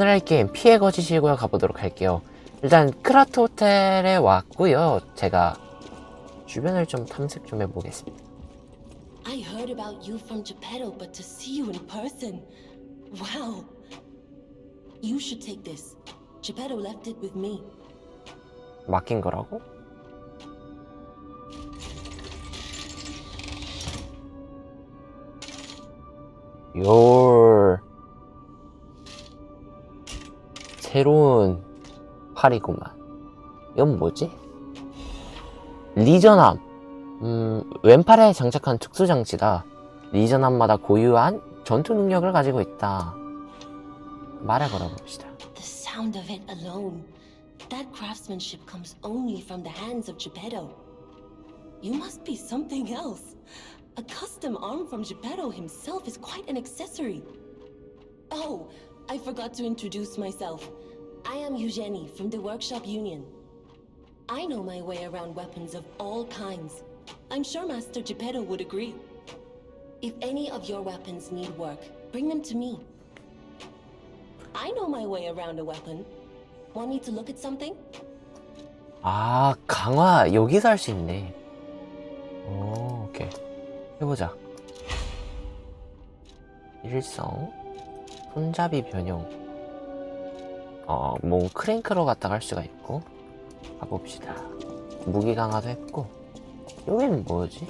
오늘 할 게임 피해 거짓이고요 가보도록 할게요. 일단 크라트 호텔에 왔고요. 제가 주변을 좀 탐색 좀 해보겠습니다. I heard about you from Geppetto, but to see you in person. Wow. You should take this. Geppetto left it with me. 맡긴 거라고? 요 새로운 팔이구만. 이건 뭐지? 리전함. 음, 왼팔에 장착한 특수 장치다. 리전함마다 고유한 전투 능력을 가지고 있다. 말을 걸어봅시다. The sound of it alone. That craftsmanship comes only from the hands of Geppetto. You must be something else. A custom arm from Geppetto himself is quite an accessory. Oh, I forgot to introduce myself. I am Eugenie from the Workshop Union. I know my way around weapons of all kinds. I'm sure Master Geppetto would agree. If any of your weapons need work, bring them to me. I know my way around a weapon. Want me to look at something? 아, 강화 여기서 할 수 있네. 오, 오케이. 해보자. 일성, 손잡이 변형. 어, 뭐 크랭크로 갖다가 할 수가 있고. 가봅시다. 무기 강화도 했고. 여기는 뭐지?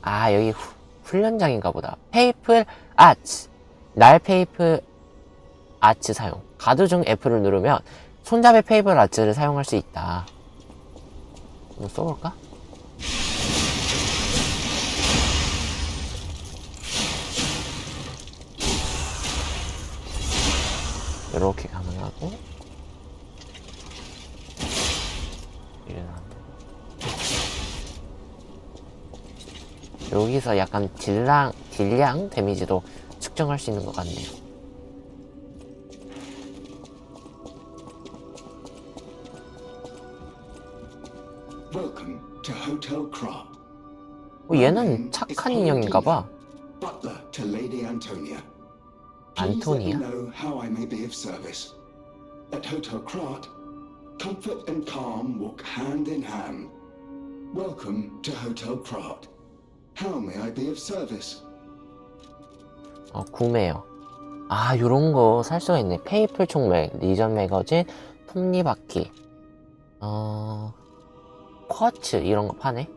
아, 여기 후, 훈련장인가 보다. 페이플 아츠. 날 페이플 아츠 사용. 가드 중 F를 누르면 손잡이 페이블 아츠를 사용할 수 있다. 이거 써볼까? 이렇게 가능하고. 여기서 약간 딜량, 딜량 데미지도 측정할 수 있는 것 같네요. 어, 얘는 착한 인형인가봐. Me know how I may be of service. At Hotel Krat, comfort and calm walk hand in hand. Welcome to Hotel Krat. How may I be of service? 어, 구매요. 아, 요런 거 살 수가 있네. 페이플 총맥, 리전 매거진, 톱니바퀴, 어, 쿼츠, 이런 거 파네.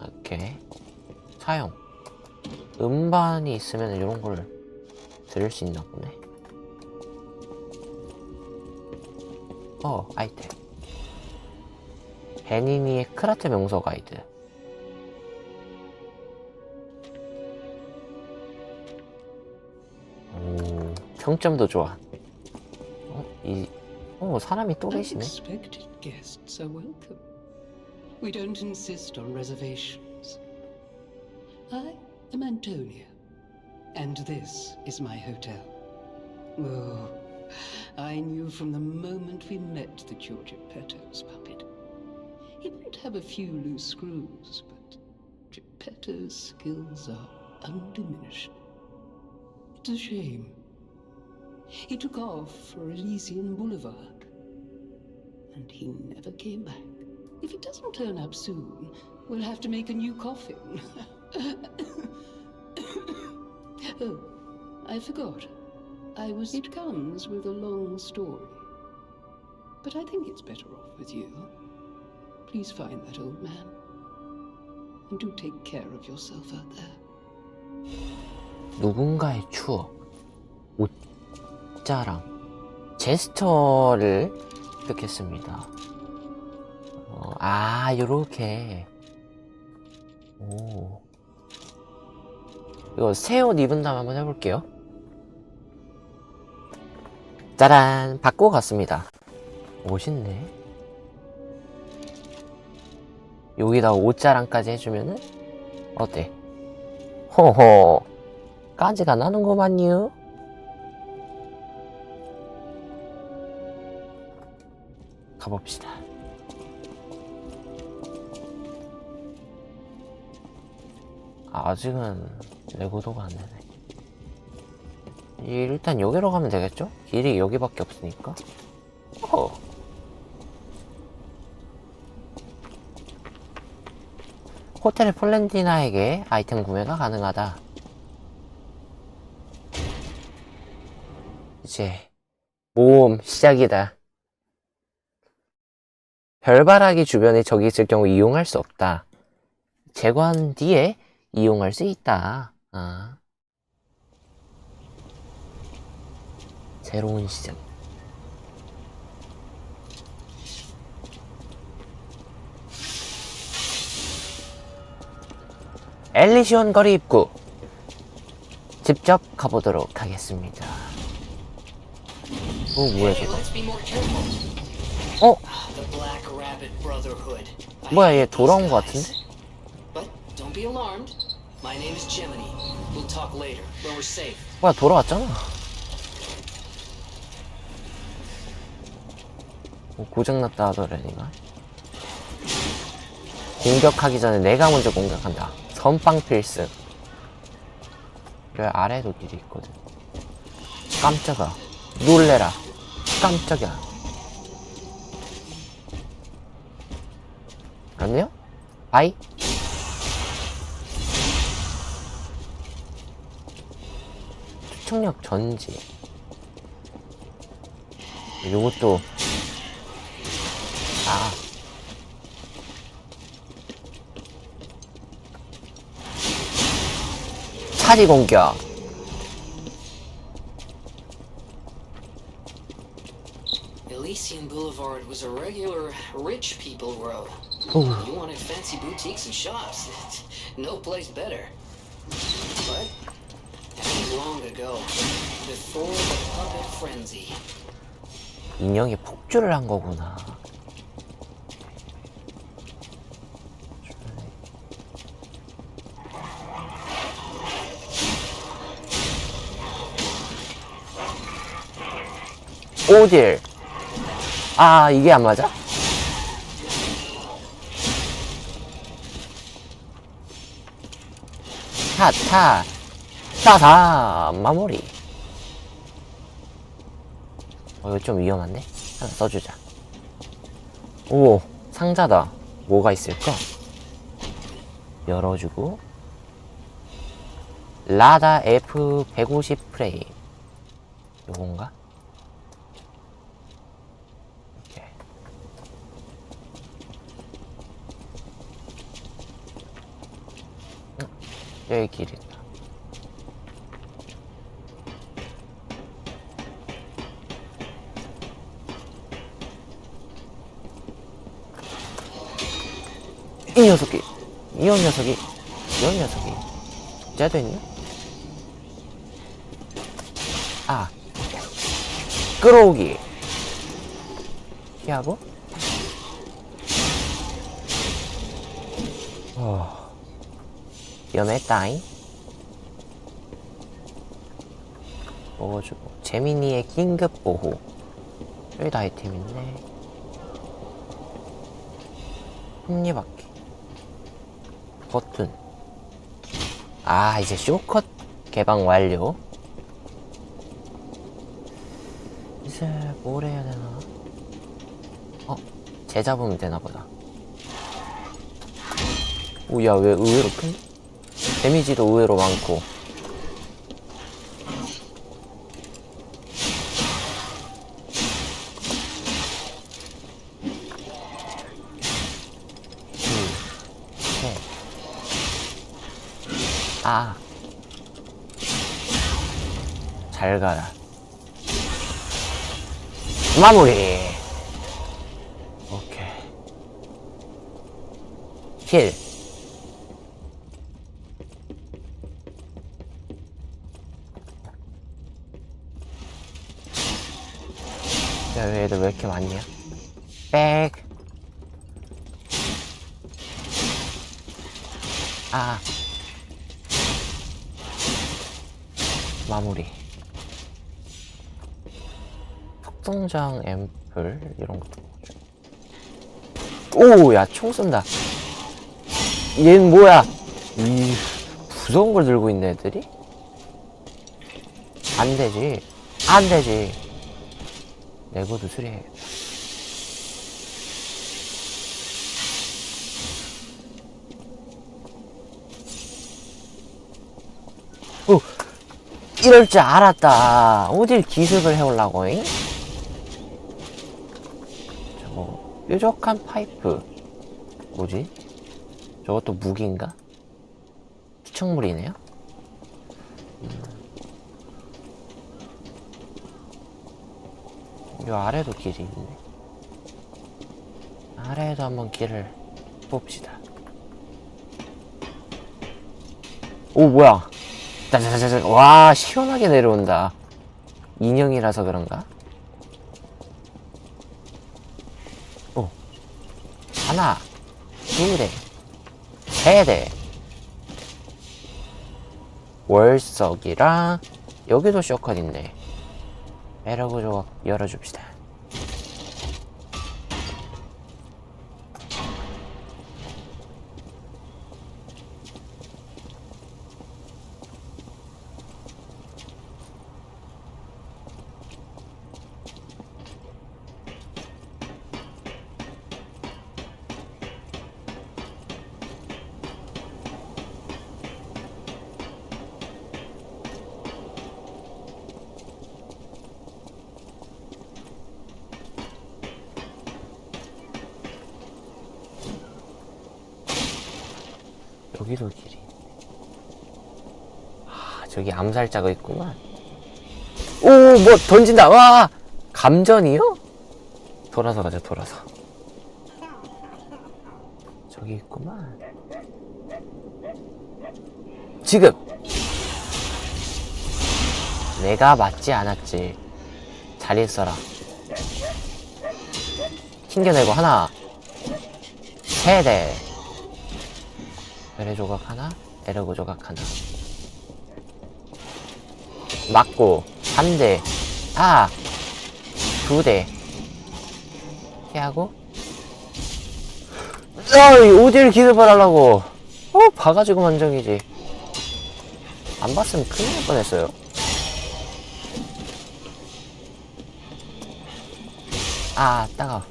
오케이. 사용. 음반이 있으면 이런 걸 들을 수 있나 보네. 어, 아이템. 베니니의 크라트 명소 가이드. 오, 평점도 좋아. 어, 이, 어, 사람이 또 계시네. We don't insist on reservations. I am Antonia, and this is my hotel. Oh, I knew from the moment we met that you're Geppetto's puppet. He might have a few loose screws, but Geppetto's skills are undiminished. It's a shame. He took off for Elysian Boulevard, and he never came back. If he doesn't turn up soon, we'll have to make a new coffin. oh, I forgot. I was. It comes with a long story. But I think it's better off with you. Please find that old man. And do take care of yourself out there. 누군가의 추억, 옷자랑, 제스처를 획득했습니다. 어, 아, 요렇게. 오. 이거 새 옷 입은 다음 한번 해볼게요. 짜란! 바꾸고 갔습니다. 멋있네. 여기다 옷자랑까지 해주면은, 어때? 호호. 까지가 나는구만요. 가봅시다. 아, 아직은 레고도가 안 되네. 일단 여기로 가면 되겠죠? 길이 여기밖에 없으니까. 어. 호텔 폴렌디나에게 아이템 구매가 가능하다. 이제 모험 시작이다. 별바라기 주변에 적이 있을 경우 이용할 수 없다. 제거한 뒤에 이용할 수 있다. 아. 새로운 시작. 엘리시온 거리 입구. 직접 가보도록 하겠습니다. 어, 뭐야, 저거. 어? 뭐야, 얘 돌아온 것. 같은데? Be alarmed. My name is Gemini. We'll talk later when we're safe. 뭐야, 돌아왔잖아. 뭐 고장났다 하더라니가. 공격하기 전에 내가 먼저 공격한다. 선빵 필승. 여기 아래에도 길이 있거든. 깜짝아. 놀래라. 깜짝이야. 안녕? 바이? 추측력 전지. 요것도 아 차지 공격 Elysian Boulevard was a regular rich people row. 오, You wanted fancy boutiques and shops. no place better. But that 인형이 폭주를 한 거구나 오딜 아 이게 안 맞아? 타 타 타타 마무리. 어 이거 좀 위험한데? 하나 써주자. 오 상자다. 뭐가 있을까? 열어주고. 라다 F150 프레임. 요건가? 이렇게. 응, 여기 길있다 이 녀석이 이 녀석이 이 녀석이 쟤도 있냐? 아. 끌어오기. 피하고. 어. 위험했다잉 먹어주고. 재민이의 긴급 보호 여기도 아이템 있네 톱니바퀴 버튼. 아 이제 쇼컷 개방 완료. 이제 뭘 해야 되나? 어? 재 잡으면 되나 보다. 오야 왜 의외로 큰? 데미지도 의외로 많고 아. 잘 가라. 마무리. 오케이. 힐. 야, 왜 애들 왜 이렇게 많냐? 백. 아. 마무리. 특성장 앰플 이런 것도 먹어줘. 오, 야, 총 쏜다. 얘는 뭐야? 이 무서운 걸 들고 있는 애들이? 안 되지. 안 되지. 내고도 수리해야겠다. 오! 이럴 줄 알았다. 어딜 기습을 해오려고, 잉? 저거, 뾰족한 파이프. 뭐지? 저것도 무기인가? 추측물이네요? 요 아래도 길이 있네. 아래에도 한번 길을 봅시다. 오, 뭐야. 짜자자자자. 와, 시원하게 내려온다. 인형이라서 그런가? 오. 하나, 두 대, 세 대. 월석이랑, 여기도 쇼컷 있네. 에러그 조각 열어줍시다. 여기도 길이. 아, 저기 암살자가 있구만. 오, 뭐 던진다. 와, 감전이요? 돌아서 가자, 돌아서. 저기 있구만. 지금. 내가 맞지 않았지. 잘 있어라. 튕겨내고 하나, 세 대. 에레 조각 하나, 에러그 조각 하나. 맞고, 한 대, 아, 두 대. 피하고. 어이, 어딜 기습을 하려고. 어, 봐가지고 만정이지. 안 봤으면 큰일 날 뻔했어요. 아, 따가워.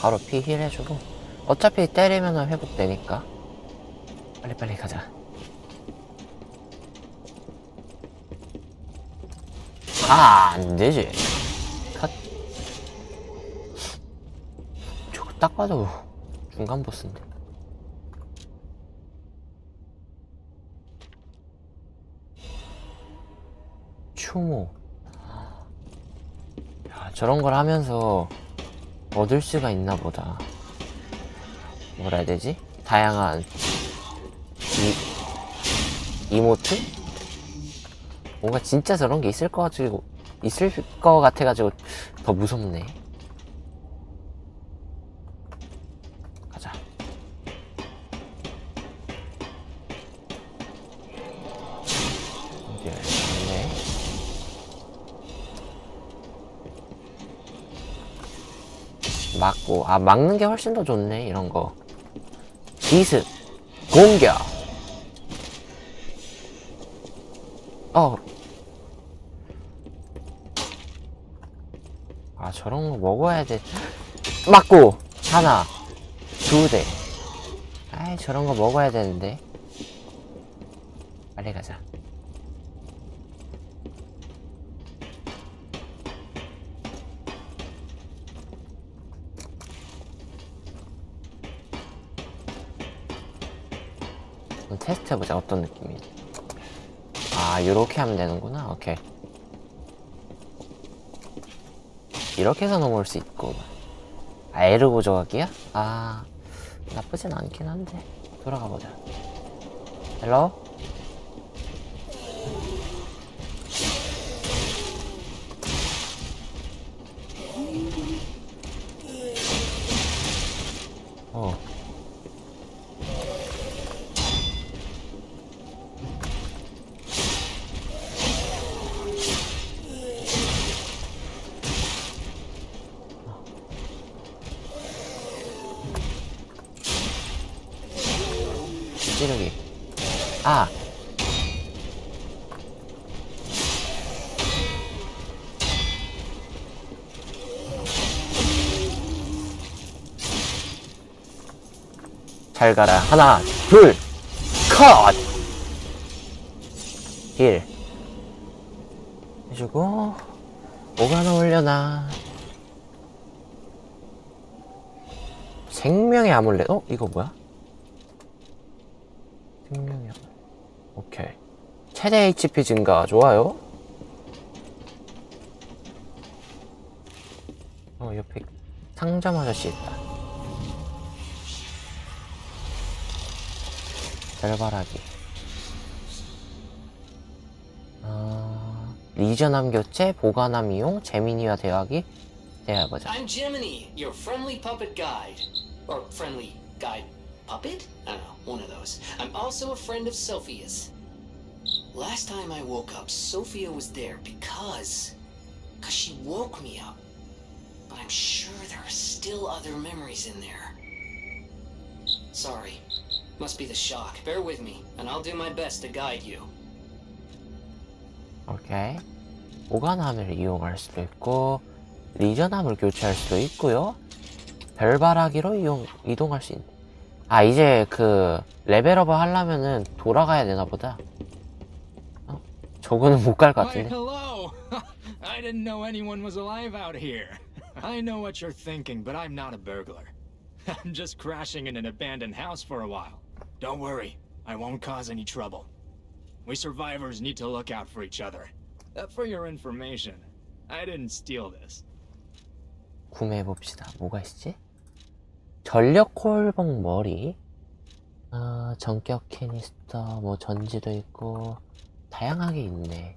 바로 피힐 해주고. 어차피 때리면 회복되니까. 빨리빨리 가자. 아, 안 되지. 컷. 저거 딱 봐도 중간 보스인데. 추모. 야, 저런 걸 하면서 얻을 수가 있나 보다. 뭐라 해야 되지? 다양한 이, 이모트? 뭔가 진짜 저런 게 있을 것 같지고 있을 것 같아 가지고 더 무섭네. 가자. 네. 맞고 아 막는 게 훨씬 더 좋네 이런 거 기습 공격. 어. 아 저런 거 먹어야 돼. 맞고 하나 두 대. 아이 저런 거 먹어야 되는데. 빨리 가자 한번 테스트 해보자. 어떤 느낌인지 아 이렇게 하면 되는구나. 오케이. 이렇게 해서 넘어올 수 있고. 아 에르고 조각이야? 아 나쁘진 않긴 한데. 돌아가 보자. 헬로? 찌르기 아! 잘 가라 하나 둘 컷! 힐 해주고 오가나 올려나 생명의 아몰렛 어? 이거 뭐야? 최대 HP 증가. 좋아요. 어, 옆에 상점 아저씨 있다. 별바라기. 아, 리전함 교체, 보관함 이용, 재민이와 대화기. 대화해보자. I'm Gemini, your friendly puppet guide. Or friendly guide puppet? I don't know, one of those. I'm also a friend of Sophia's. Last time I woke up, Sophia was there because. because she woke me up. But I'm sure there are still other memories in there. Sorry. Must be the shock. Bear with me, and I'll do my best to guide you. 오케이. 보관함을 이용할 수도 있고, 리전함을 교체할 수도 있고요. 별바라기로 이용, 이동할 수 있는. 아, 이제 그, 레벨업을 하려면은 돌아가야 되나 보다. 어? 저거는 못 갈 것 Why, 같은데. hello! I didn't know anyone was alive out here. I know what you're thinking, but I'm not a burglar. I'm just crashing in an abandoned house for a while. Don't worry, I won't cause any trouble. We survivors need to look out for each other. Uh, for your information, I didn't steal this. 구매해 봅시다. 뭐가 있지? 전력 콜봉 머리. 아, 전격 캐니스터, 뭐 전지도 있고, 다양하게 있네.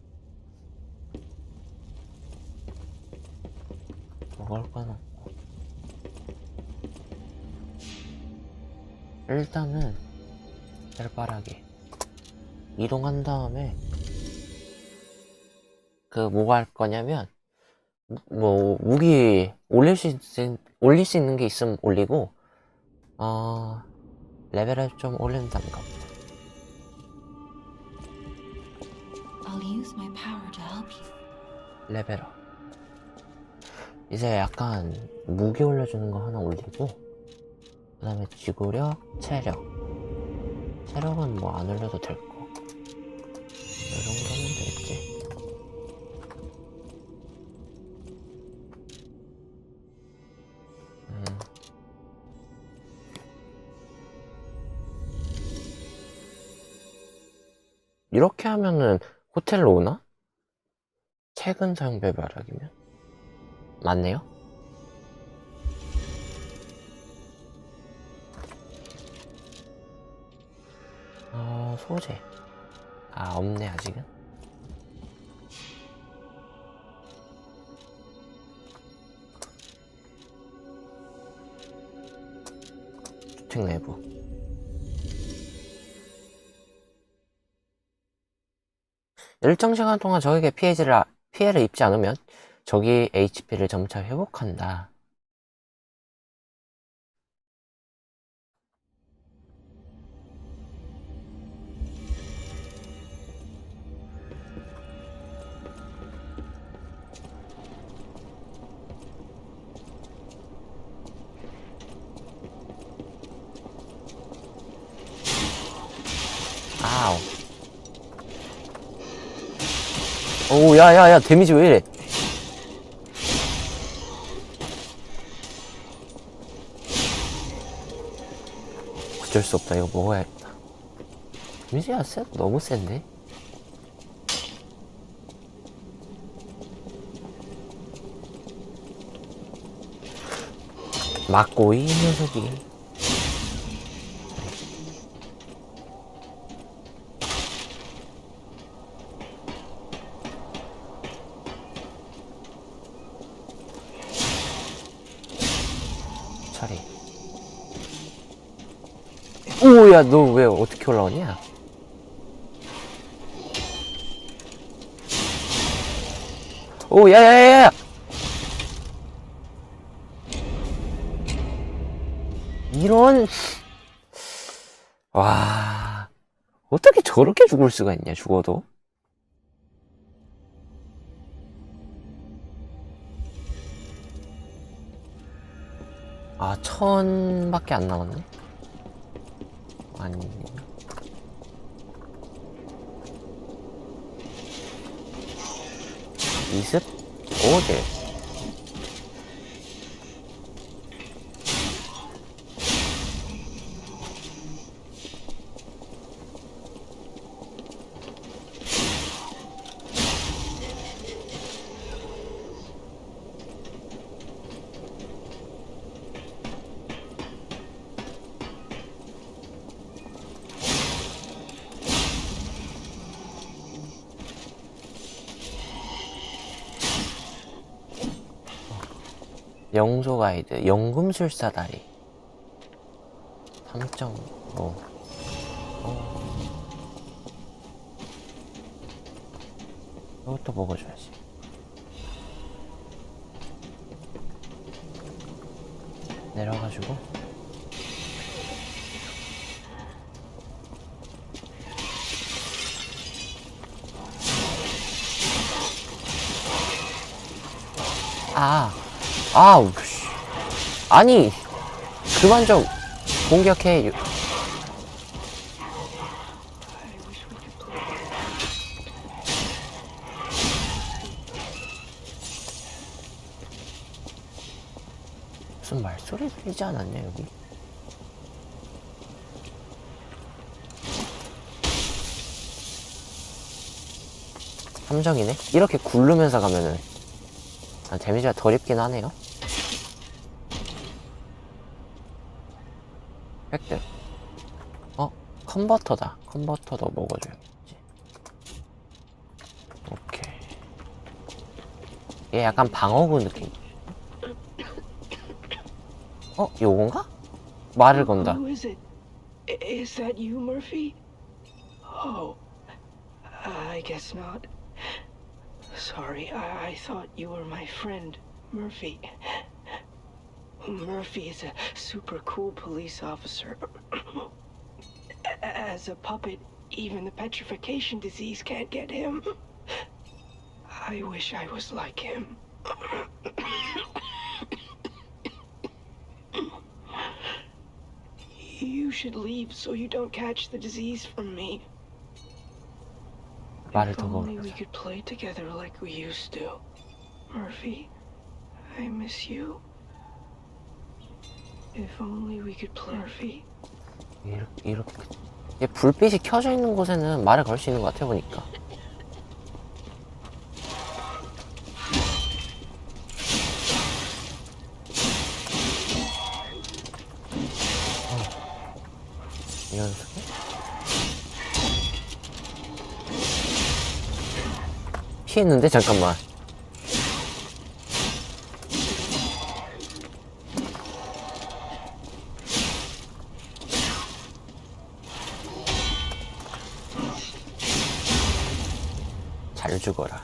먹을 건 없고. 일단은, 뺄바라기. 이동한 다음에, 그, 뭐가 할 거냐면, 뭐 무기 올릴 수 있, 올릴 수 있는 게 있으면 올리고 어 레벨을 좀 올린다는가 보다. 레벨업 이제 약간 무기 올려주는 거 하나 올리고 그 다음에 지구력, 체력 체력은 뭐 안 올려도 될 거. 이 정도면 되겠지. 음. 이렇게 하면은 호텔로 오나? 최근 사용 배달하기면 맞네요. 어, 소재. 아, 없네, 아직은. 주택 내부. 일정 시간 동안 적에게 피해를, 아- 피해를 입지 않으면 적이 HP를 점차 회복한다. 아우. 오, 야, 야, 야, 데미지 왜 이래? 어쩔 수 없다. 이거 먹어야겠다. 데미지가 세, 너무 센데? 맞고 이 녀석이. 처리. 오, 야, 너 왜 어떻게 올라오냐? 오, 야, 야, 야, 야! 이런, 와, 어떻게 저렇게 죽을 수가 있냐, 죽어도? 아, 천밖에 안 남았네? 아니. 이습? 오딜. 영소 가이드, 연금술사 다리. 3.5. 어. 이것도 먹어줘야지. 내려가지고. 아, 아우, 씨. 아니, 그만 좀 공격해. 무슨 말소리 들리지 않았냐, 여기? 함정이네? 이렇게 굴르면서 가면은 아, 데미지가 덜 입긴 하네요. 획득. 어? 컨버터다. 컨버터도 먹어줘야지. 오케이. 얘 약간 방어구 느낌. 어? 요건가? 말을 건다. Is that you, Murphy? Oh, I guess not. Sorry, I, I thought you were my friend, Murphy. Murphy is a super cool police officer. As a puppet, even the petrification disease can't get him. I wish I was like him. you should leave so you don't catch the disease from me. If only we could play together like we used to. Murphy, I miss you. If only we could play. Murphy, 이렇게, 이렇게. 얘 불빛이 켜져 있는 곳에는 말을 걸 수 있는 것 같아, 보니까. 어. 피했는데? 잠깐만. 잘 죽어라.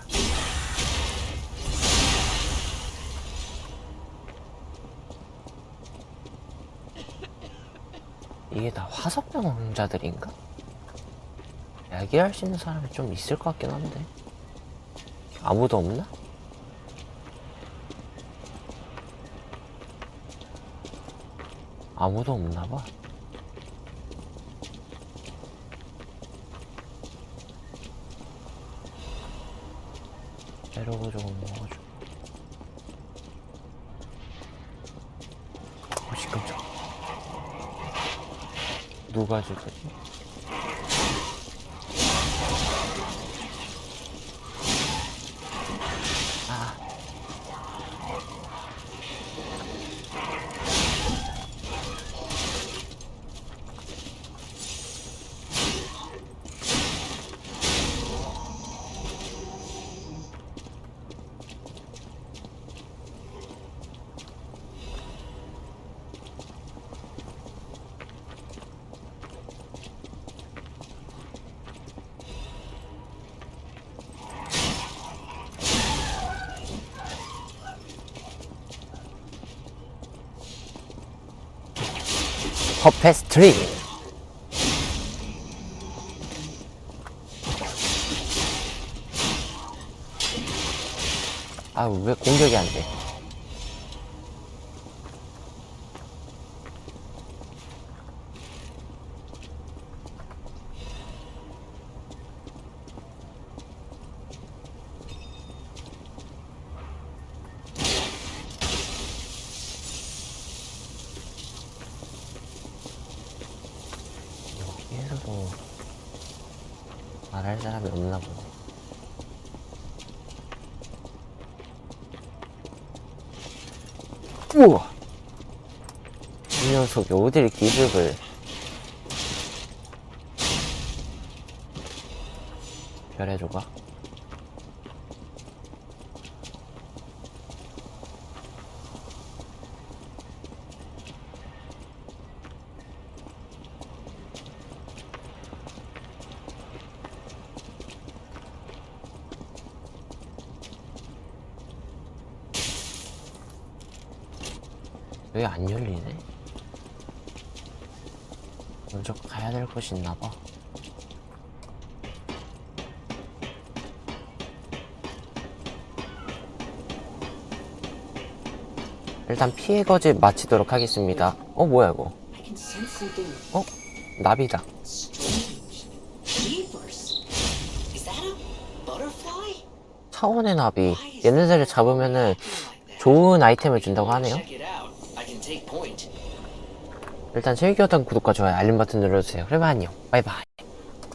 이게 다 화석병자들인가? 야기할 수 있는 사람이 좀 있을 것 같긴 한데. 아무도 없나? 아무도 없나 봐. 에러고 조금 먹어줘. 어, 시끄럽죠. 누가 주더지? 트림 아우 왜 공격이 안 돼? 할 사람이 없나 보네. 우와! 이 녀석이 어딜 기습을. 조각? 왜안 열리네? 먼저 가야 될 곳이 있나 봐. 일단 피해 거지 마치도록 하겠습니다. 어, 뭐야, 이거? 어? 나비다. 차원의 나비. 얘네들을 잡으면은 좋은 아이템을 준다고 하네요. Check it out. I 일단 즐겨던 구독과 좋아요, 알림 버튼 눌러주세요. 그러면 안녕. 바이바이.